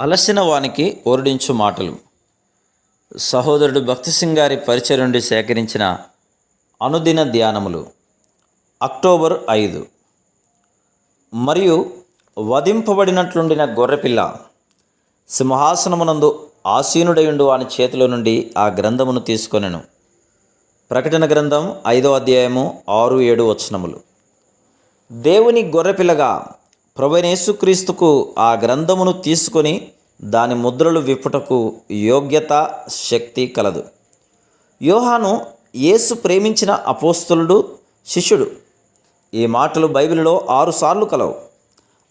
అలసిన వానికి ఓరడించు మాటలు. సహోదరుడు భక్తి సింగ్ గారి పరిచయం నుండి సేకరించిన అనుదిన ధ్యానములు. అక్టోబర్ ఐదు. మరియు వధింపబడినట్లుండిన గొర్రెపిల్ల సింహాసనమునందు ఆసీనుడయుండు వాని చేతిలో నుండి ఆ గ్రంథమును తీసుకొనెను. ప్రకటన గ్రంథం ఐదో అధ్యాయము ఆరు ఏడు వచనములు. దేవుని గొర్రెపిల్లగా ప్రభునేసుక్రీస్తుకు ఆ గ్రంథమును తీసుకొని దాని ముద్రలు విప్పుటకు యోగ్యత శక్తి కలదు. యోహాను యేసు ప్రేమించిన అపోస్తులుడు శిష్యుడు. ఈ మాటలు బైబిల్లో ఆరుసార్లు కలవు.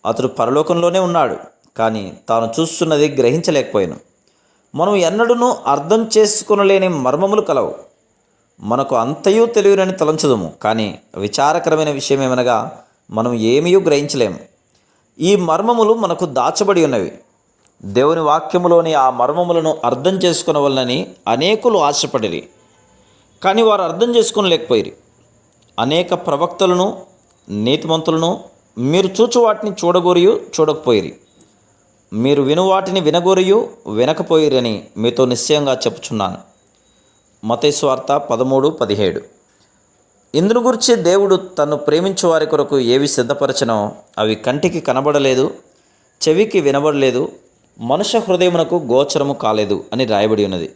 అతడు పరలోకంలోనే ఉన్నాడు కానీ తాను చూస్తున్నది గ్రహించలేకపోయాను. మనం ఎన్నడూనూ అర్థం చేసుకునలేని మర్మములు కలవు. మనకు అంతయు తెలియనని తలంచదుము కానీ విచారకరమైన విషయం ఏమనగా మనం ఏమీ గ్రహించలేము. ఈ మర్మములు మనకు దాచబడి ఉన్నవి. దేవుని వాక్యములోని ఆ మర్మములను అర్థం చేసుకునవలనని అనేకులు ఆశపడిరి. కానీ వారు అర్థం చేసుకోలేకపోయిరి అనేక ప్రవక్తలను నీతిమంతులను మీరు చూచు వాటిని చూడగోరియు చూడకపోయిరి. మీరు విను వాటిని వినగోరియు వినకపోయిరని మీతో నిశ్చయంగా చెప్పుచున్నాను. మతేశ్వార్త పదమూడు పదిహేడు. ఇందును గురించి దేవుడు తను ప్రేమించే వారి కొరకు ఏవి సిద్ధపరచనో అవి కంటికి కనబడలేదు చెవికి వినబడలేదు మనుష్య హృదయమునకు గోచరము కాలేదు అని రాయబడి ఉన్నది.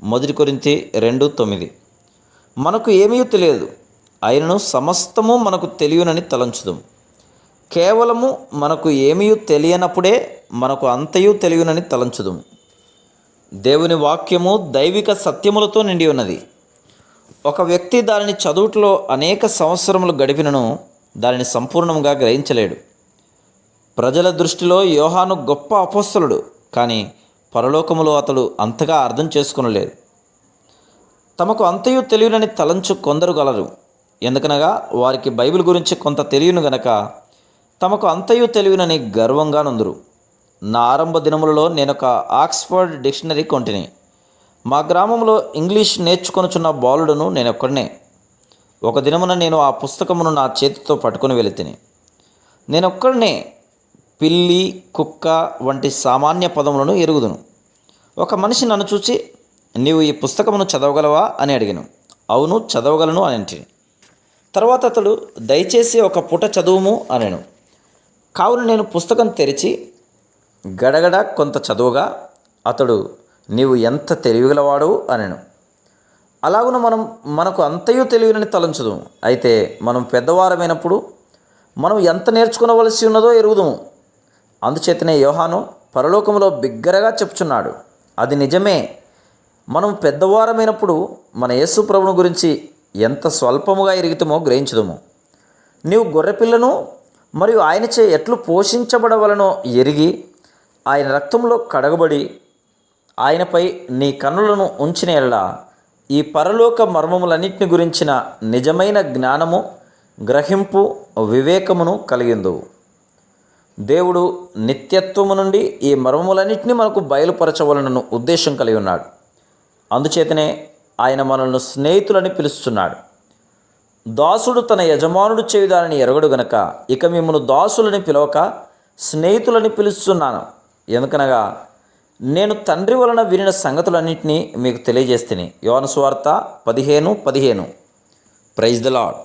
మొదటి కొరింతి రెండు తొమ్మిది. మనకు ఏమీ తెలియదు ఆయనను సమస్తము మనకు తెలియనని తలంచుదాం. కేవలము మనకు ఏమీ తెలియనప్పుడే మనకు అంతయు తెలియనని తలంచుదాం. దేవుని వాక్యము దైవిక సత్యములతో నిండి ఉన్నది. ఒక వ్యక్తి దానిని చదువుట్లో అనేక సంవత్సరములు గడిపినను దానిని సంపూర్ణంగా గ్రహించలేడు. ప్రజల దృష్టిలో యోహాను గొప్ప అపోస్తలుడు కానీ పరలోకములో అతడు అంతగా అర్థం చేసుకునలేదు. తమకు అంతయు తెలియనని తలంచు కొందరు గలరు. ఎందుకనగా వారికి బైబిల్ గురించి కొంత తెలియను గనక తమకు అంతయు తెలియనని గర్వంగా నుందురు. నా ఆరంభ దినములలో నేనొక ఆక్స్ఫర్డ్ డిక్షనరీ కొంటిని. మా గ్రామంలో ఇంగ్లీష్ నేర్చుకొనుచున్న బాలుడును నేను ఒక్కడనే ఒక దినమున నేను ఆ పుస్తకమును నా చేతితో పట్టుకొని వెళితిని నేను ఒక్కడనే పిల్లి కుక్క వంటి సామాన్య పదములను ఎరుగుదును. ఒక మనిషి నన్ను చూచి నీవు ఈ పుస్తకమును చదవగలవా? అని అడిగాను. అవును చదవగలను అని అంటే తర్వాత అతడు దయచేసి ఒక పుట చదువుము అనను. కావున నేను పుస్తకం తెరిచి గడగడ కొంత చదువుగా అతడు నీవు ఎంత తెలివిగలవాడు అనెను. అలాగున మనం మనకు అంతయు తెలివినని తలంచదు అయితే మనం పెద్దవారమైనప్పుడు మనం ఎంత నేర్చుకునవలసి ఉన్నదో ఎరుగుదుము. అందుచేతనే యోహాను పరలోకంలో బిగ్గరగా చెప్తున్నాడు అది నిజమే. మనం పెద్దవారమైనప్పుడు మన యేసు ప్రభుని గురించి ఎంత స్వల్పముగా ఎరుగుతామో గ్రహించదుము. నీవు గొర్రెపిల్లను మరియు ఆయనచే ఎట్లు పోషించబడవలనో ఎరిగి ఆయన రక్తంలో కడగబడి ఆయనపై నీ కన్నులను ఉంచిన ఎడల ఈ పరలోక మర్మములన్నింటిని గురించిన నిజమైన జ్ఞానము గ్రహింపు వివేకమును కలిగిందు. దేవుడు నిత్యత్వము నుండి ఈ మర్మములన్నింటినీ మనకు బయలుపరచవలనను ఉద్దేశం కలిగి ఉన్నాడు. అందుచేతనే ఆయన మనల్ని స్నేహితులని పిలుస్తున్నాడు. దాసుడు తన యజమానుడు చేయి ఎరగడు గనక ఇక మిమ్మల్ని దాసులని పిలవక స్నేహితులని పిలుస్తున్నాను. ఎందుకనగా నేను తండ్రి వలన వినిన సంగతులన్నింటినీ మీకు తెలియజేస్తుని. యోన స్వార్త పదిహేను పదిహేను. Praise the lord